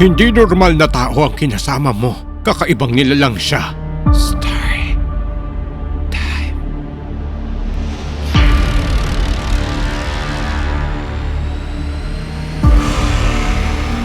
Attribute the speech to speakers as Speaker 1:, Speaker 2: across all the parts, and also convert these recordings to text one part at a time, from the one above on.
Speaker 1: Hindi normal na tao ang kinasama mo. Kakaibang nilalang siya. Story. Time.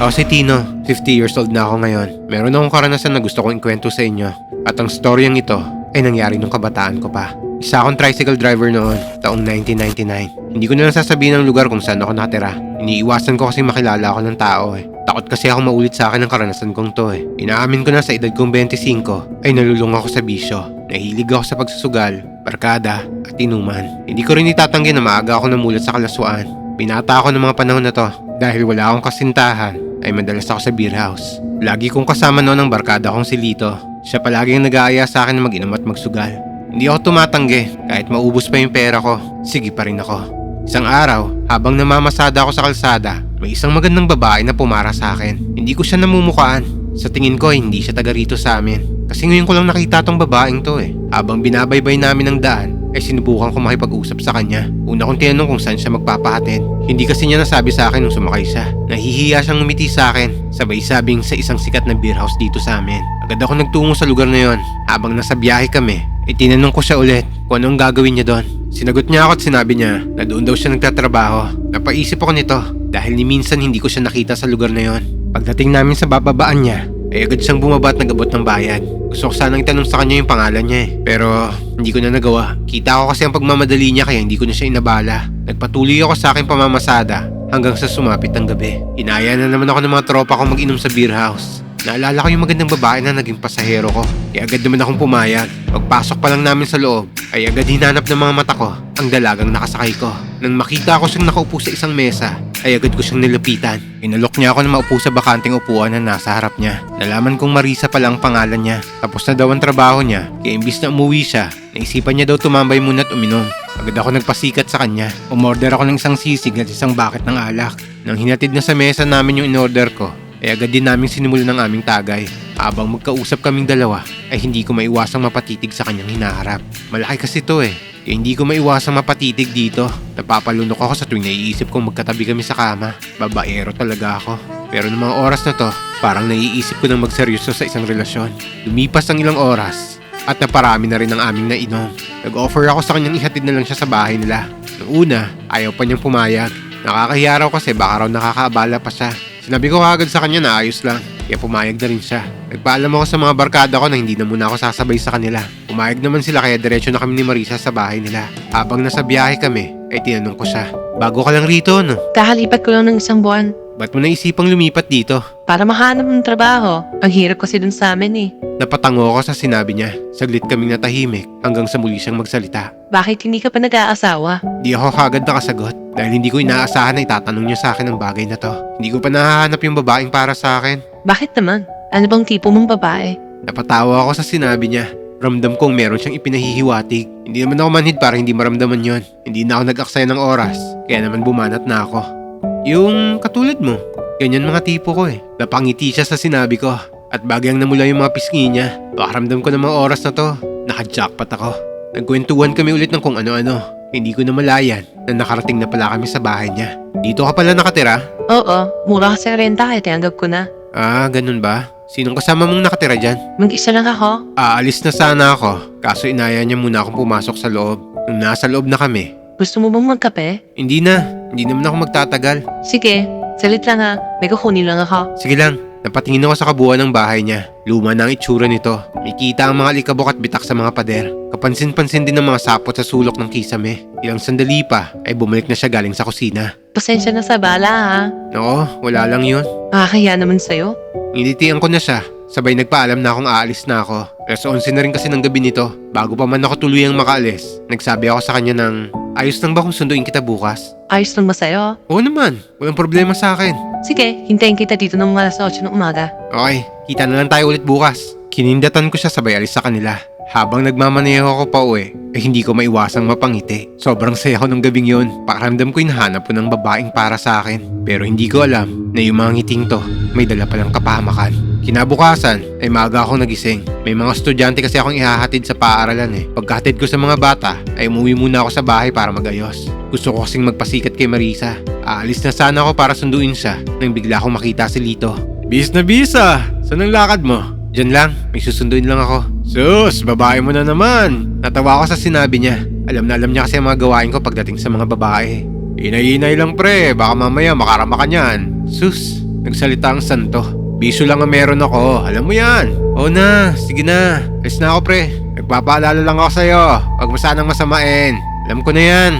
Speaker 2: Ako si Tino, 50 years old na ako ngayon. Meron akong karanasan na gusto kong ikwento sa inyo. At ang storyang ito ay nangyari nung kabataan ko pa. Isa akong tricycle driver noon, taong 1999. Hindi ko na lang sasabihin ang lugar kung saan ako natira. Iniiwasan ko kasi makilala ako ng tao eh. Takot kasi ako maulit sa akin ang karanasan kong to eh. Inaamin ko na sa edad kong 25 ay nalulung ako sa bisyo. Nahilig ako sa pagsusugal, barkada at inuman. Hindi ko rin itatanggi na maaga ako namulat sa kalaswaan. Binata ako ng mga panahon na to dahil wala akong kasintahan ay madalas ako sa beer house. Lagi kong kasama noon ang barkada kong si Lito. Siya palaging nag-aaya sa akin na mag-inom at magsugal. Hindi ako tumatanggi kahit maubos pa yung pera ko. Sige pa rin ako. Isang araw, habang namamasada ako sa kalsada, may isang magandang babae na pumara sa akin. Hindi ko siya namumukaan. Sa tingin ko, hindi siya taga rito sa amin. Kasi ngayon ko lang nakita tong babaeng to eh. Habang binabaybay namin ang daan, ay sinubukan ko makipag-usap sa kanya. Una kong tinanong kung saan siya magpapahatid. Hindi kasi niya nasabi sa akin nung sumakay siya. Nahihiya siyang umiti sa akin. Sabay sabing sa isang sikat na beer house dito sa amin. Agad ako nagtungo sa lugar na yon. Habang nasa biyahe kami, ay tinanong ko siya ulit kung anong gagawin niya doon. Sinagot niya ako at sinabi niya na doon daw siya nagtatrabaho. Napaisip ako nito dahil ni minsan hindi ko siya nakita sa lugar na yon. Pagdating namin sa bababaan niya, ay agad siyang bumaba at nagabot ng bayad. Gusto ko sanang itanong sa kanya yung pangalan niya eh. Pero hindi ko na nagawa. Kita ko kasi ang pagmamadali niya kaya hindi ko na siya inabala. Nagpatuloy ako sa aking pamamasada hanggang sa sumapit ang gabi. Inaya na naman ako ng mga tropa ko mag-inom sa beer house. Naalala ko yung magandang babae na naging pasahero ko. Kaya agad naman akong pumayag. Pagpasok pa lang namin sa loob, ay agad hinanap ng mga mata ko ang dalagang nakasakay ko. Nang makita ko siyang nakaupo sa isang mesa, ay agad ko siyang nilapitan. Inalok niya ako na maupo sa bakanting upuan na nasa harap niya. Nalaman kong Marisa pala ang pangalan niya. Tapos na daw ang trabaho niya, kaya imbis na umuwi siya, naisipan niya daw tumambay muna at uminom. Agad ako nagpasikat sa kanya. Umorder ako ng isang sisig at isang bucket ng alak. Nang hinatid na sa mesa namin yung inorder ko, ay agad din namin sinimulan ng aming tagay. Habang magkausap kaming dalawa, ay hindi ko maiwasang mapatitig sa kanyang hinaharap. Malaki kasi to eh. Kaya hindi ko maiwasang mapatitig dito. Napapalunok ako sa tuwing naiisip kong magkatabi kami sa kama. Babaero talaga ako. Pero ng mga oras na to, parang naiisip ko nang magseryoso sa isang relasyon. Lumipas ang ilang oras, at naparami na rin ang aming nainom. Nag-offer ako sa kanyang ihatid na lang siya sa bahay nila. Noong una, ayaw pa niyang pumayag. Nakakahiya raw kasi baka raw nakakaabala pa siya. Sinabi ko kagad sa kanya na ayos lang, kaya pumayag na rin siya. Nagpaalam ako sa mga barkada ko na hindi na muna ako sasabay sa kanila. Pumayag naman sila kaya diretso na kami ni Marisa sa bahay nila. Habang nasa biyahe kami, ay tinanong ko siya, Bago ka lang rito, no?
Speaker 3: Kakalipat ko lang ng isang buwan
Speaker 2: Ba't mo naisipang lumipat dito?
Speaker 3: para mahanap ng trabaho. Ang hirap kasi dun sa amin eh.
Speaker 2: Napatango ako sa sinabi niya. Saglit kaming natahimik hanggang sa muli siyang magsalita.
Speaker 3: Bakit hindi ka pa nag-aasawa?
Speaker 2: Di ako kagad nakasagot dahil hindi ko inaasahan na itatanong niya sa akin ang bagay na to. Hindi ko pa nahahanap yung babaeng para sa akin.
Speaker 3: Bakit naman? Ano bang tipo mong babae?
Speaker 2: Napatawa ako sa sinabi niya. Ramdam kong meron siyang ipinahihiwatig. Hindi naman ako manhid para hindi maramdaman yon. Hindi na ako nag-aksaya ng oras. Kaya naman bumanat na ako. Yung katulad mo. Ganyan mga tipo ko eh. Napangiti siya sa sinabi ko. At bagyang namula yung mga pisngi niya. Pakaramdam ko ng mga oras na to. Naka-jackpot ako. Nagkwentuhan kami ulit ng kung ano-ano. Hindi ko na malayan na nakarating na pala kami sa bahay niya. Dito ka pala nakatira?
Speaker 3: Oo, mura kasi ang renta kaya tinanggap ko na.
Speaker 2: Ah, ganun ba? Sinong kasama mong nakatira dyan?
Speaker 3: Mag-isa lang ako.
Speaker 2: Aalis na sana ako, kaso inaya niya muna akong pumasok sa loob. Nung nasa loob na kami,
Speaker 3: Gusto mo bang magkape?
Speaker 2: hindi na, hindi naman ako magtatagal.
Speaker 3: Sige, salit lang ha. May kukunin lang ako.
Speaker 2: Sige lang, napatingin ako sa kabuuan ng bahay niya. Luma na ang itsura nito. Makita ang mga likabok at bitak sa mga pader. Kapansin-pansin din ng mga sapot sa sulok ng kisame. Ilang sandali pa ay bumalik na siya galing sa kusina.
Speaker 3: Pasensya na sa bala ha.
Speaker 2: Oo, wala lang yun.
Speaker 3: Makakahiya naman sa'yo.
Speaker 2: Nilitian ko na siya. Sabay nagpaalam na akong aalis na ako. Alas 11 na rin kasi ng gabi nito. Bago pa man ako tuluyang makaalis, nagsabi ako sa kanya ng, ayos lang ba kung sunduin kita bukas?
Speaker 3: Ayos lang ba sa'yo?
Speaker 2: Oo naman, walang problema sa akin.
Speaker 3: Sige, hintayin kita dito ng alas 8 ng umaga.
Speaker 2: Okay, kita na lang tayo ulit bukas. Kinindatan ko siya sabay alis sa kanila. Habang nagmamaneho ako pa uwi, eh hindi ko maiwasang mapangiti. Sobrang saya ko nung gabing yun. Pakaramdam ko hinahanap ko ng babaeng para sa akin. Pero hindi ko alam na yung mga ngiting to, may dala palang kapahamakan. Kinabukasan ay maaga akong nagising. May mga estudyante kasi akong ihahatid sa paaralan eh. Pagkahatid ko sa mga bata ay umuwi muna ako sa bahay para magayos. Gusto ko kasing magpasikat kay Marisa. Aalis na sana ako para sunduin siya nang bigla akong makita si Lito.
Speaker 1: Bis na bisa. Saan ang lakad mo?
Speaker 2: Diyan lang, may susunduin lang ako.
Speaker 1: Sus, babae mo na naman.
Speaker 2: Natawa ako sa sinabi niya. Alam na alam niya kasi ang mga gawain ko pagdating sa mga babae.
Speaker 1: Inay-inay lang pre, baka mamaya makarama ka niyan.
Speaker 2: Sus, nagsalita ang santo. Biso lang ang meron ako, alam mo yan. Oo na, sige na. Alis na ako pre.
Speaker 1: Nagpapaalala lang ako sa'yo, huwag mo sanang masamain.
Speaker 2: Alam ko na yan.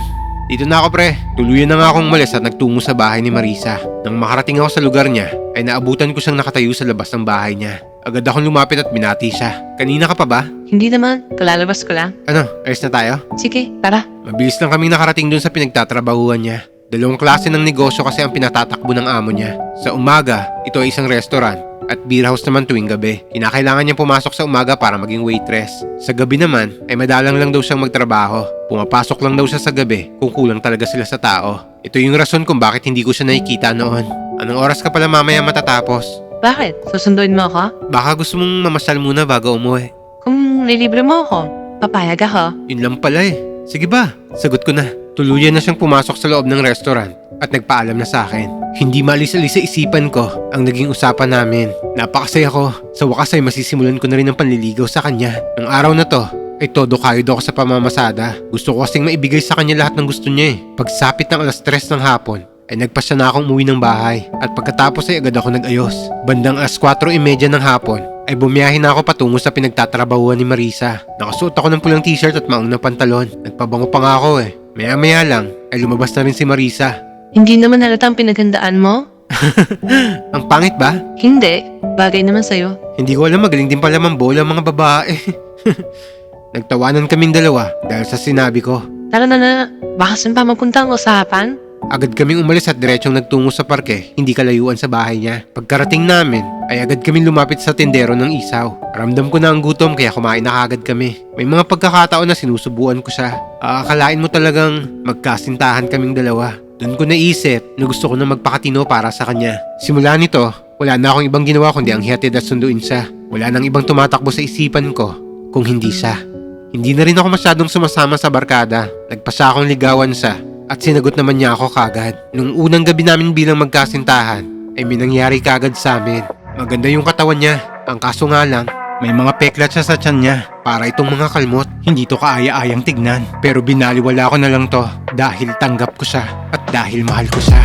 Speaker 2: Dito na ako pre. Tuluyan na nga akong umalis at nagtungo sa bahay ni Marisa. Nang makarating ako sa lugar niya, ay naabutan ko siyang nakatayo sa labas ng bahay niya. Agad akong lumapit at binati siya. Kanina ka pa ba?
Speaker 3: Hindi naman, kalalabas ko lang.
Speaker 2: Ano, alis na tayo?
Speaker 3: Sige, tara.
Speaker 2: Mabilis lang kaming nakarating dun sa pinagtatrabahuan niya. Dalawang klase ng negosyo kasi ang pinatatakbo ng amo niya. Sa umaga, ito ay isang restaurant at beer house naman tuwing gabi. Kinakailangan niya pumasok sa umaga para maging waitress. Sa gabi naman, ay madalang lang daw siyang magtrabaho. Pumapasok lang daw siya sa gabi kung kulang talaga sila sa tao. Ito yung rason kung bakit hindi ko siya nakikita noon. Anong oras ka pala mamaya matatapos?
Speaker 3: Bakit? Susunduin mo ako?
Speaker 2: Baka gusto mong mamasyal muna bago umuwi.
Speaker 3: Kung nilibre mo ako, papayag ako.
Speaker 2: Yun lang pala eh. Sige ba? Sagot ko na. Tuluyan na siyang pumasok sa loob ng restaurant at nagpaalam na sa akin. Hindi maalis-alis sa isipan ko ang naging usapan namin. Napakasaya ko. Sa wakas ay masisimulan ko na rin ang panliligaw sa kanya. Ang araw na to ay todo kayod ako sa pamamasada. Gusto ko kasing maibigay sa kanya lahat ng gusto niya eh. Pagsapit ng alas 3 ng hapon, ay nagpasya na akong umuwi ng bahay at pagkatapos ay agad ako nag-ayos. Bandang alas 4.30 ng hapon ay bumiyahin na ako patungo sa pinagtatrabahuan ni Marisa. Nakasuot ako ng pulang t-shirt at maong na pantalon. Nagpabango pa nga ako eh. Maya-maya lang ay lumabas na rin si Marisa.
Speaker 3: Hindi naman halata ang pinaghandaan mo?
Speaker 2: Ang pangit ba?
Speaker 3: Hindi. Bagay naman sa'yo.
Speaker 2: Hindi ko alam magaling din pala mambola ang mga babae. Nagtawanan kaming dalawa dahil sa sinabi ko.
Speaker 3: Tara na na. Baka saan pa magpunta ang usapan?
Speaker 2: Agad kaming umalis at diretsong nagtungo sa parke, hindi kalayuan sa bahay niya. Pagkarating namin, ay agad kaming lumapit sa tendero ng isaw. Ramdam ko na ang gutom kaya kumain na agad kami. May mga pagkakataon na sinusubuan ko siya. Aakalain mo talagang magkasintahan kaming dalawa. Doon ko naisip na gusto ko na magpakatino para sa kanya. Simula nito, wala na akong ibang ginawa kundi ang hihatid at sunduin siya. Wala nang ibang tumatakbo sa isipan ko kung hindi siya. Hindi na rin ako masyadong sumasama sa barkada. Nagpasa akong ligawan siya at sinagot naman niya ako kagad. Nung unang gabi namin bilang magkasintahan, ay may nangyari kagad sa amin. Maganda yung katawan niya. Ang kaso nga lang, may mga peklat siya sa tiyan niya. Para itong mga kalmot. Hindi to kaaya-ayang tignan. Pero binaliwala ko na lang to dahil tanggap ko siya at dahil mahal ko siya.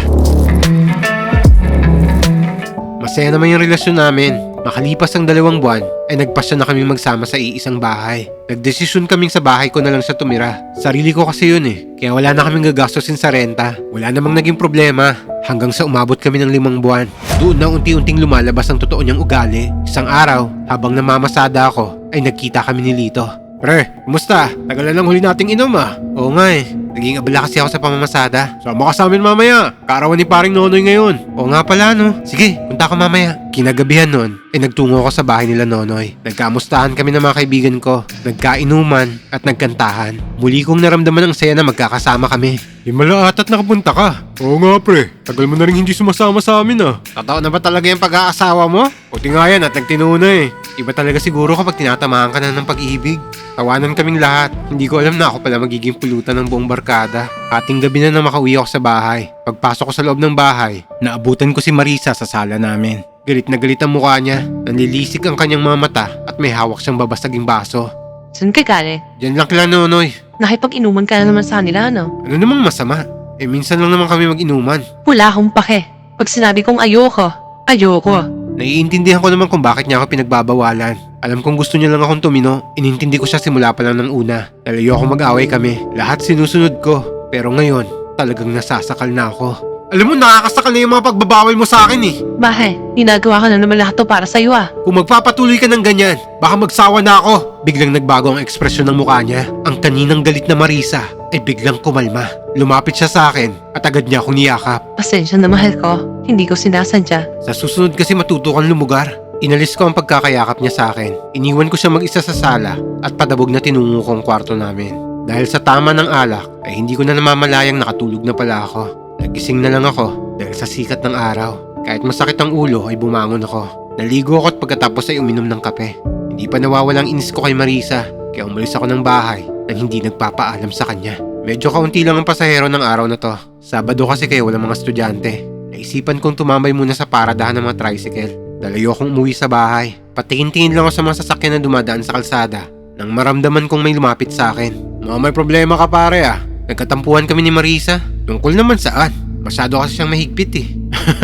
Speaker 2: Masaya naman yung relasyon namin. Makalipas ang dalawang buwan, ay nagpasya na kami magsama sa iisang bahay. Nagdesisyon kaming sa bahay ko na lang siya tumira. Sarili ko kasi yun eh. Kaya wala na kaming gagastosin sa renta. Wala namang naging problema. Hanggang sa umabot kami ng limang buwan. Doon na unti-unting lumalabas ang totoo niyang ugali. Isang araw, habang namamasada ako, ay nagkita kami ni Lito. Pre, kumusta? Tagal na lang huli nating inom ah. Oo nga eh. Naging abala kasi ako sa pamamasada.
Speaker 1: Sama ka sa amin mamaya, karawan ni paring Nonoy ngayon.
Speaker 2: Oo nga pala no. Sige, punta ka mamaya. Kinagabihan nun, ay nagtungo ako sa bahay nila Nonoy. Nagkamustahan kami ng mga kaibigan ko. Nagkainuman at nagkantahan. Muli kong naramdaman ang saya na magkakasama kami.
Speaker 1: Himala ata't nakapunta ka. Oo nga pre, tagal mo na rin hindi sumasama sa amin ah.
Speaker 2: Totoo na ba talaga yung pag-aasawa mo?
Speaker 1: Puti nga yan at nagtino na eh.
Speaker 2: Iba talaga siguro kapag tinatamaan ka na ng pag-ibig. Tawanan kaming lahat. Hindi ko alam na ako pala magiging pulutan ng buong barkada. Ating gabi na na makauwi ako sa bahay. Pagpasok ko sa loob ng bahay, naabutan ko si Marisa sa sala namin. Galit na galit ang mukha niya. Nanlilisik ang kanyang mga mata at may hawak siyang babasaging baso.
Speaker 3: Saan ka galing?
Speaker 2: Diyan lang kila Nonoy.
Speaker 3: Nakipag-inuman ka na naman sa kanila, no?
Speaker 2: Ano namang masama? Eh minsan lang naman kami mag-inuman.
Speaker 3: Wala akong pake. Pag sinabi kong ayoko, ayoko.
Speaker 2: Naiintindihan ko naman kung bakit niya ako pinagbabawalan. Alam kong gusto niya lang akong tumino. Inintindi ko siya simula pa lang ng una. Nalayo ako mag-away kami. Lahat sinusunod ko. Pero ngayon, talagang nasasakal na ako. Alam mo, nakakasakal na yung mga pagbabawal mo sa akin eh.
Speaker 3: Bahay, ginagawa ko na naman lahat to para sa'yo ah.
Speaker 2: Kung magpapatuloy ka ng ganyan, baka magsawa na ako. Biglang nagbago ang ekspresyon ng mukha niya. Ang kaninang galit na Marisa ay biglang kumalma. Lumapit siya sa akin at agad niya akong niyakap.
Speaker 3: Pasensya na mahal ko. Hindi ko sinasadya.
Speaker 2: Sa susunod kasi matuto kang lumugar. Inalis ko ang pagkakayakap niya sa akin. Iniwan ko siya mag-isa sa sala at padabog na tinungo ko ang kwarto namin. Dahil sa tama ng alak ay hindi ko na namamalayang nakatulog na pala ako. Nagising na lang ako dahil sa sikat ng araw. Kahit masakit ang ulo ay bumangon ako. Naligo ako at pagkatapos ay uminom ng kape. Hindi pa nawawala ang inis ko kay Marisa kaya umalis ako ng bahay nang hindi nagpapaalam sa kanya. Medyo kaunti lang ang pasahero ng araw na to. Sabado kasi kaya walang mga estudyante. Naisipan kong tumambay muna sa paradahan ng mga tricycle. Dalayo akong umuwi sa bahay. Patingin-tingin lang ako sa mga sasakyan na dumadaan sa kalsada. Nang maramdaman kong may lumapit sa akin. Mga may problema ka pare ah. Nagkatampuhan kami ni Marisa. Tungkol naman saan? Masyado kasi siyang mahigpit eh.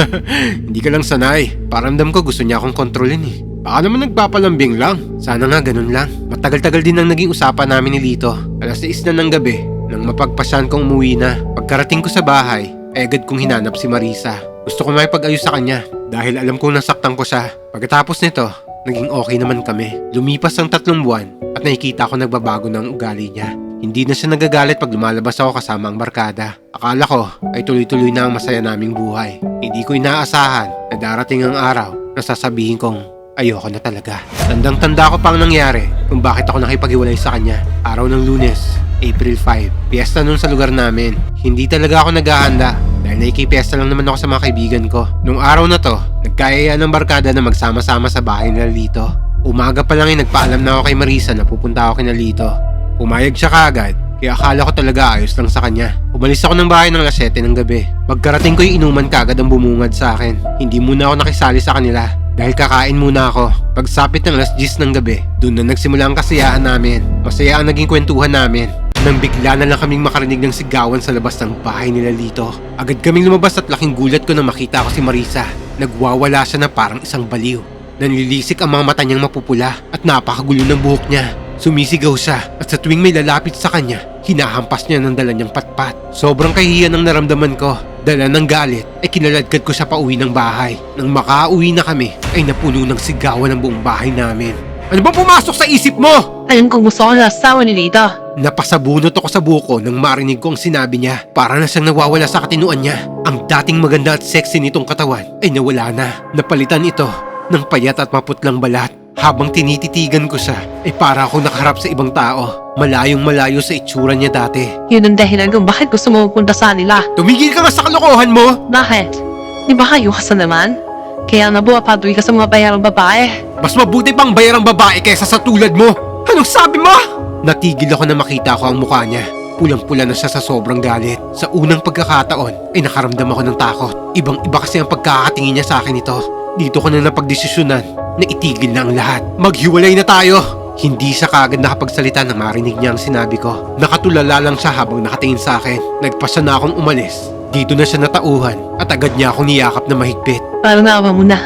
Speaker 2: Hindi ka lang sanay. Paramdam ko gusto niya akong kontrolin eh. Baka naman nagpapalambing lang. Sana nga ganun lang. Matagal-tagal din ang naging usapan namin ni Lito. Alas 6 na ng gabi nang mapagpasyan kong umuwi na. Pagkarating ko sa bahay, ay agad kong hinanap si Marisa. Gusto ko makipag-ayos sa kanya dahil alam kong nasaktan ko siya. Pagkatapos nito, naging okay naman kami. Lumipas ang tatlong buwan at nakikita ko nagbabago ng ugali niya. Hindi na siya nagagalit pag lumalabas ako kasama ang barkada. Akala ko ay tuloy-tuloy na ang masaya naming buhay. Hindi ko inaasahan na darating ang araw na sasabihin kong ayoko na talaga. Tandang-tanda ko pang nangyari kung bakit ako nakipaghiwalay sa kanya. Araw ng lunes, April 5. Piyesta nun sa lugar namin. Hindi talaga ako naghahanda dahil nakikipiesta lang naman ako sa mga kaibigan ko. Nung araw na to, nagkayaya ng barkada na magsama-sama sa bahay nila Lito. Umaga pa lang ay nagpaalam na ako kay Marisa na pupunta ako kina Lito. Pumayag siya kaagad, kaya akala ko talaga ayos lang sa kanya. Umalis ako ng bahay ng alas 7 ng gabi. Pagkarating ko yung inuman kaagad ang bumungad sa akin. Hindi muna ako nakisali sa kanila dahil kakain muna ako. Pagsapit ng alas 10 ng gabi, doon na nagsimula ang kasiyahan namin. Masaya ang naging kwentuhan namin. Nang bigla na lang kaming makarinig ng sigawan sa labas ng bahay nila Lito. Agad kaming lumabas at laking gulat ko nang makita ko si Marisa. Nagwawala siya na parang isang baliw. Nanlilisik ang mga mata niyang mapupula at napakagulo ng buhok niya. Sumisigaw siya at sa tuwing may lalapit sa kanya, hinahampas niya ng dala niyang patpat. Sobrang kahihiyan ang naramdaman ko. Dala ng galit ay kinaladkad ko siya pa uwi ng bahay. Nang makauwi na kami ay napuno ng sigawan ng buong bahay namin. Ano bang pumasok sa isip mo?
Speaker 3: Alam kong gusto ko na asawa ni Lito.
Speaker 2: Napasabunot ako sa buko nang marinig ko ang sinabi niya. Para na siyang nawawala sa katinuan niya. Ang dating maganda at sexy nitong katawan ay nawala na. Napalitan ito ng payat at maputlang balat. Habang tinititigan ko siya, ay para ako nakaharap sa ibang tao. Malayong malayo sa itsura niya dati.
Speaker 3: Yun ang dahilan kung bakit gusto mo pupunta sa nila.
Speaker 2: Tumigil ka nga sa kalokohan mo!
Speaker 3: Bakit? Di ba kayo ka naman? Kaya nabuha patuloy ka sa mga bayarang babae.
Speaker 2: Mas mabuti pang bayarang babae kaysa sa tulad mo! Anong sabi mo? Natigil ako na makita ko ang mukha niya. Pulang-pula na siya sa sobrang galit. Sa unang pagkakataon ay nakaramdam ako ng takot. Ibang-iba kasi ang pagkakatingin niya sa akin ito. Dito ko na napagdesisyonan na itigil na ang lahat. Maghiwalay na tayo! Hindi siya kagad nakapagsalita nang marinig niya ang sinabi ko. Nakatulala lang siya habang nakatingin sa akin. Nagpasya na akong umalis. Dito na siya natauhan at agad niya akong niyakap na mahigpit.
Speaker 3: Para naawa mo na.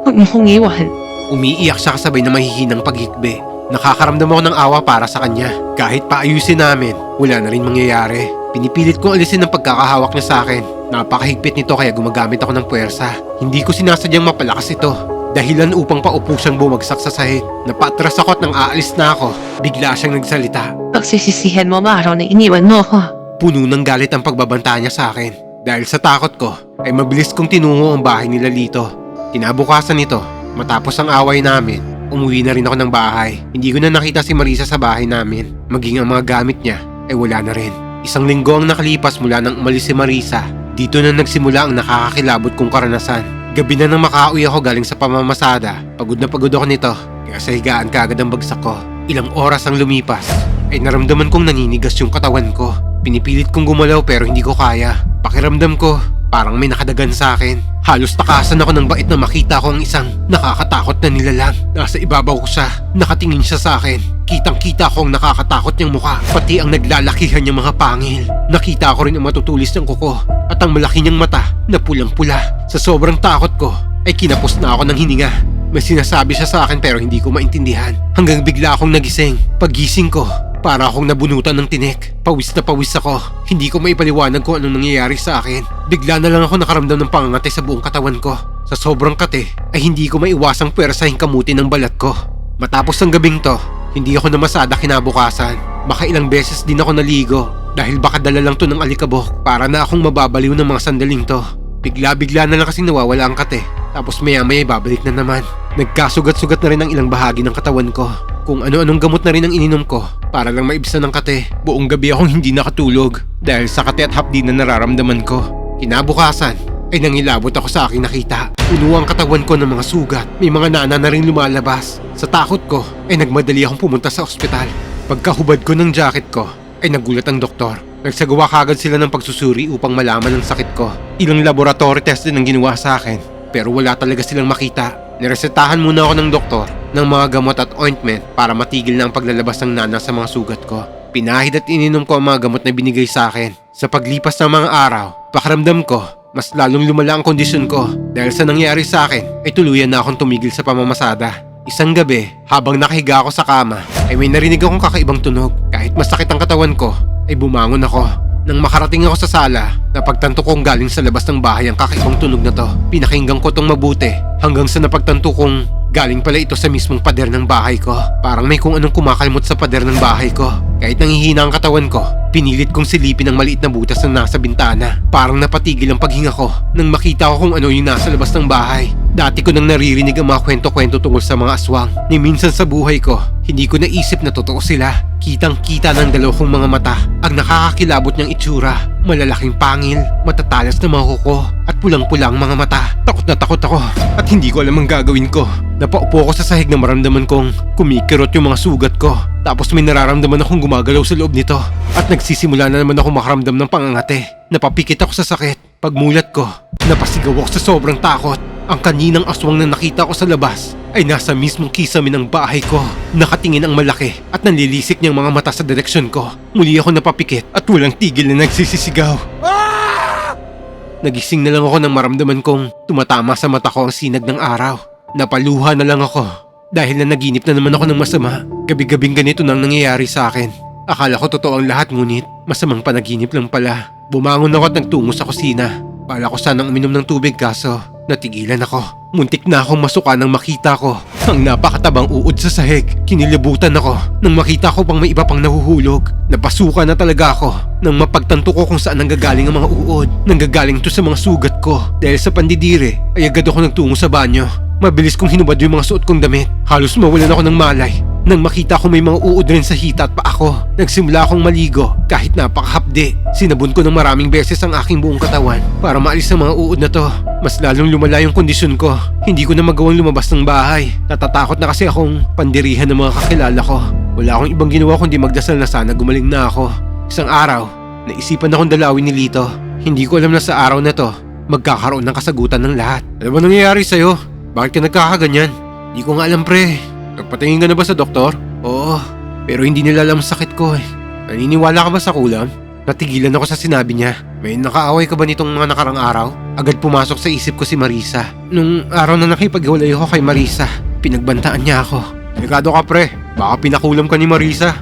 Speaker 3: Huwag mo kong iwan.
Speaker 2: Umiiyak siya kasabay na mahihinang paghikbi. Nakakaramdam ako ng awa para sa kanya. Kahit paayusin namin, wala na rin mangyayari. Pinipilit kong alisin ang pagkakahawak niya sa akin. Napakahigpit nito kaya gumagamit ako ng puwersa. Hindi ko sinasadyang mapalakas ito. Dahilan upang paupo siyang bumagsak sa sahig. Napatras ako at nang aalis na ako, bigla siyang nagsalita.
Speaker 3: Pagsisisihan mo araw na iniwan mo ko.
Speaker 2: Puno ng galit ang pagbabanta niya sa akin. Dahil sa takot ko, ay mabilis kong tinungo ang bahay nila Lito. Kinabukasan nito, matapos ang away namin, umuwi na rin ako ng bahay. Hindi ko na nakita si Marisa sa bahay namin. Maging ang mga gamit niya ay wala na rin. Isang linggo ang nakalipas mula nang umalis si Marisa. Dito na nagsimula ang nakakakilabot kong karanasan. Gabi na nang makauwi ako galing sa pamamasada. Pagod na pagod ako nito, kaya sa higaan kaagad ang bagsak ko. Ilang oras ang lumipas, ay naramdaman kong naninigas yung katawan ko. Pinipilit kong gumalaw pero hindi ko kaya. Pakiramdam ko, parang may nakadagan sa akin. Halos takasan ako ng bait na makita ko ang isang nakakatakot na nilalang. Nasa ibabaw ko siya, nakatingin siya sa akin. Kitang kita ko ang nakakatakot niyang mukha, pati ang naglalakihan niyang mga pangil. Nakita ko rin ang matutulis ng kuko at ang malaki niyang mata na pulang-pula. Sa sobrang takot ko, ay kinapos na ako ng hininga. May sinasabi siya sa akin pero hindi ko maintindihan. Hanggang bigla akong nagising. Paggising ko, para akong nabunutan ng tinik. Pawis na pawis ako. Hindi ko maipaliwanag kung anong nangyayari sa akin. Bigla na lang ako nakaramdam ng pangangate sa buong katawan ko. Sa sobrang kate, ay hindi ko maiwasang pwersahin kamuti ng balat ko. Matapos ang gabing to, hindi ako namasada kinabukasan. Baka ilang beses din ako naligo dahil baka dala lang to ng alikabok para na akong mababaliw ng mga sandaling to. Bigla-bigla na lang kasing nawawala ang kate. Tapos maya-maya babalik na naman. Nagkasugat-sugat na rin ang ilang bahagi ng katawan ko. Kung ano-anong gamot na rin ang ininom ko para lang maibsan ng kate. Buong gabi akong hindi nakatulog dahil sa kate at hapdi na nararamdaman ko. Kinabukasan ay nangilabot ako sa aking nakita. Puno ang katawan ko ng mga sugat. May mga nana na rin lumalabas. Sa takot ko ay nagmadali akong pumunta sa ospital. Pagkahubad ko ng jacket ko ay nagulat ang doktor. Nagsagawa kagad sila ng pagsusuri upang malaman ang sakit ko. Ilang laboratory test din ang ginawa sa akin pero wala talaga silang makita. Niresetahan muna ako ng doktor ng mga gamot at ointment para matigil na ang paglalabas ng nana sa mga sugat ko. Pinahid at ininom ko ang mga gamot na binigay sa akin. Sa paglipas ng mga araw, pakiramdam ko, mas lalong lumala ang kondisyon ko dahil sa nangyari sa akin ay tuluyan na akong tumigil sa pamamasada. Isang gabi, habang nakahiga ako sa kama, ay may narinig akong kakaibang tunog. Kahit masakit ang katawan ko, ay bumangon ako. Nang makarating ako sa sala, napagtanto kong galing sa labas ng bahay ang kakaibang tunog na to. Pinakinggan ko tong mabuti hanggang sa napagtanto kong galing pala ito sa mismong pader ng bahay ko. Parang may kung anong kumakalmot sa pader ng bahay ko. Kahit nangihina ang katawan ko, pinilit kong silipin ang maliit na butas na nasa bintana. Parang napatigil ang paghinga ko nang makita ko kung ano yung nasa labas ng bahay. Dati ko nang naririnig ang mga kwento-kwento tungkol sa mga aswang. Ni minsan sa buhay ko, hindi ko naisip na totoo sila. Kitang kita ng dalaw kong mga mata ang nakakakilabot niyang itsura. Malalaking pangil, matatalas na mga kuko at pulang-pulang mga mata. Takot na takot ako at hindi ko alam ang gagawin ko. Napaupo ako sa sahig na maramdaman kong kumikirot yung mga sugat ko. Tapos may nararamdaman akong gumagalaw sa loob nito. At nagsisimula na naman ako makaramdam ng pangangate. Napapikit ako sa sakit. Pagmulat ko, napasigaw ako sa sobrang takot. Ang kaninang aswang na nakita ko sa labas ay nasa mismong kisame ng bahay ko. Nakatingin ang malaki at nanlilisik niyang mga mata sa direksyon ko. Muli ako napapikit at walang tigil na nagsisisigaw. Nagising na lang ako nang maramdaman kong tumatama sa mata ko ang sinag ng araw. Napaluha na lang ako dahil na naginip na naman ako ng masama. Gabi-gabing ganito nang nangyayari sa akin. Akala ko totoo ang lahat ngunit masamang panaginip lang pala. Bumangon ako at nagtungo sa kusina. Pala ko sanang uminom ng tubig kaso natigilan ako. Muntik na akong masuka nang makita ko ang napakatabang uod sa sahig. Kinilabutan ako nang makita ko pang may iba pang nahuhulog. Napasuka na talaga ako nang mapagtanto ko kung saan nanggagaling ang mga uod. Nanggagaling to sa mga sugat ko. Dahil sa pandidire ay agad ako nagtungo sa banyo. Mabilis kong hinubad yung mga suot kong damit. Halos mawalan ako ng malay. Nang makita ko may mga uod rin sa hita at pa ako, nagsimula akong maligo kahit napakahapde. Sinabon ko ng maraming beses ang aking buong katawan para maalis ang mga uod na to. Mas lalong lumala yung kondisyon ko. Hindi ko na magawang lumabas ng bahay. Natatakot na kasi akong pandirihan ng mga kakilala ko. Wala akong ibang ginawa kundi magdasal na sana gumaling na ako. Isang araw, naisipan akong dalawin ni Lito. Hindi ko alam na sa araw na to, magkakaroon ng kasagutan ng lahat. Ano ba nangyayari sa'yo? Bakit ka nagkakaganyan? Hindi ko nga alam pre. Nagpatingin ka na ba sa doktor? Oo, pero hindi nila alam sakit ko eh. Naniniwala ka ba sa kulam? Natigilan ako sa sinabi niya. May nakaaway ka ba nitong mga nakarang araw? Agad pumasok sa isip ko si Marisa. Nung araw na nakipaghiwalay ako kay Marisa, pinagbantaan niya ako. Delikado ka pre, baka pinakulam ka ni Marisa.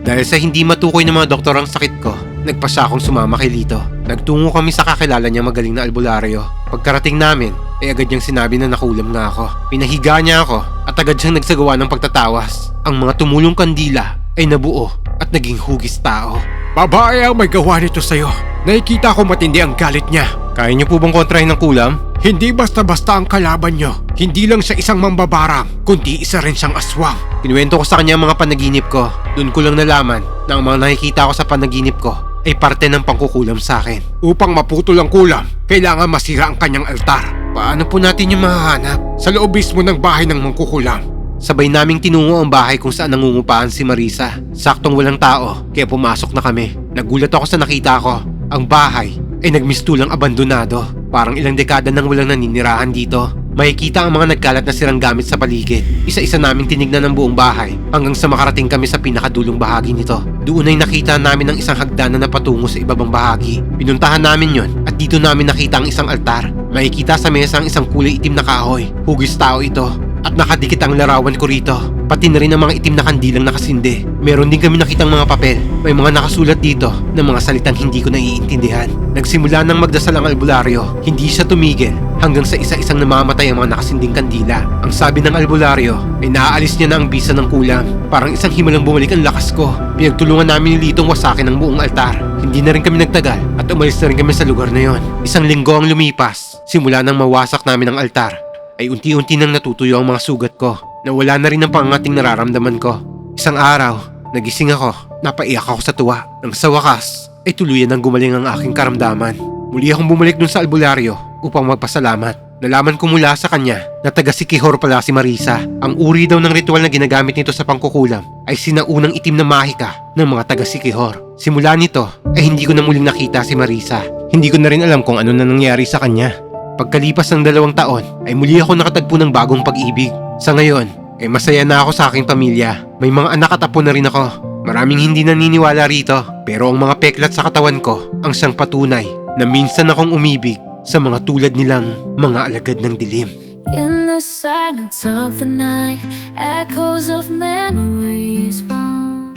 Speaker 2: Dahil sa hindi matukoy ng mga doktor ang sakit ko, nagpasya akong sumama kay Lito. Nagtungo kami sa kakilala niya magaling na albularyo. Pagkarating namin, ay agad niyang sinabi na nakulam nga ako. Pinahiga niya ako at agad siyang nagsagawa ng pagtatawas. Ang mga tumulong kandila ay nabuo at naging hugis tao.
Speaker 1: Babae ang may gawa nito sa'yo. Nakikita ko matindi ang galit niya.
Speaker 2: Kaya niyo po bang kontrahin ng kulam?
Speaker 1: Hindi basta-basta ang kalaban niyo. Hindi lang siya isang mambabarang, kundi isa rin siyang aswang.
Speaker 2: Kinuwento ko sa kanya ang mga panaginip ko. Doon ko lang nalaman na ang mga nakikita ko sa panaginip ko ay parte ng pangkukulam sa akin.
Speaker 1: Upang maputol ang kulam, kailangan masira ang kanyang altar.
Speaker 2: Paano po natin yung mahahanap?
Speaker 1: Sa loob mismo ng bahay ng mangkukulam.
Speaker 2: Sabay naming tinungo ang bahay kung saan nangungupahan si Marisa. Saktong walang tao, kaya pumasok na kami. Nagulat ako sa nakita ko. Ang bahay ay nagmistulang abandonado. Parang ilang dekada nang walang naninirahan dito. Makikita ang mga nagkalat na sirang gamit sa paligid. Isa-isa naming tinignan ang buong bahay hanggang sa makarating kami sa pinakadulong bahagi nito. Doon ay nakita namin ang isang hagdanan na patungo sa ibabang bahagi. Pinuntahan namin yon at dito namin nakita ang isang altar. Makikita sa mesa ang isang kulay itim na kahoy. Hugis tao ito at nakadikit ang larawan ko rito. Pati na rin ang mga itim na kandilang nakasindi. Meron din kami nakitang mga papel. May mga nakasulat dito ng mga salitang hindi ko naiintindihan. Nagsimula nang magdasal ang albularyo. Hindi siya tumigil hanggang sa isa-isang namamatay ang mga nakasinding kandila. Ang sabi ng albularyo ay naaalis niya na ang bisa ng kulam. Parang isang himalang bumalik ang lakas ko. Pinagtulungan namin ni Litong wasakin ang buong altar. Hindi na rin kami nagtagal at umalis na rin kami sa lugar na yon. Isang linggo ang lumipas. Simula nang mawasak namin ang altar ay unti-unti nang natutuyo ang mga sugat ko. Nawala na rin ang pangating nararamdaman ko. Isang araw, nagising ako. Napaiyak ako sa tuwa. Nang sa wakas, ay tuluyan ang gumaling ang aking karamdaman. Muli akong bumalik dun sa albularyo upang magpasalamat. Nalaman ko mula sa kanya na taga Sikihor pala si Marisa. Ang uri daw ng ritual na ginagamit nito sa pangkukulam ay sinaunang itim na mahika ng mga taga Sikihor. Simula nito ay hindi ko na muling nakita si Marisa. Hindi ko na rin alam kung ano na nangyari sa kanya. Pagkalipas ng dalawang taon, ay muli ako nakatagpo ng bagong pag-ibig. Sa ngayon, ay masaya na ako sa aking pamilya. May mga anak at apo na rin ako. Maraming hindi naniniwala rito, pero ang mga peklat sa katawan ko ang siyang patunay na minsan akong umibig sa mga tulad nilang mga alagad ng dilim.
Speaker 4: In the silence of the night, echoes of memories roam.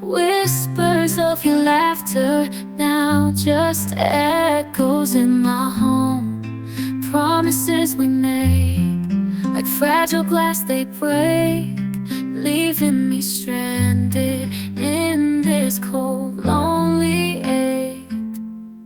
Speaker 4: Whispers of your laughter now just echoes in my home. promises we make. Like fragile glass they break. Leaving me stranded in this cold, lonely ache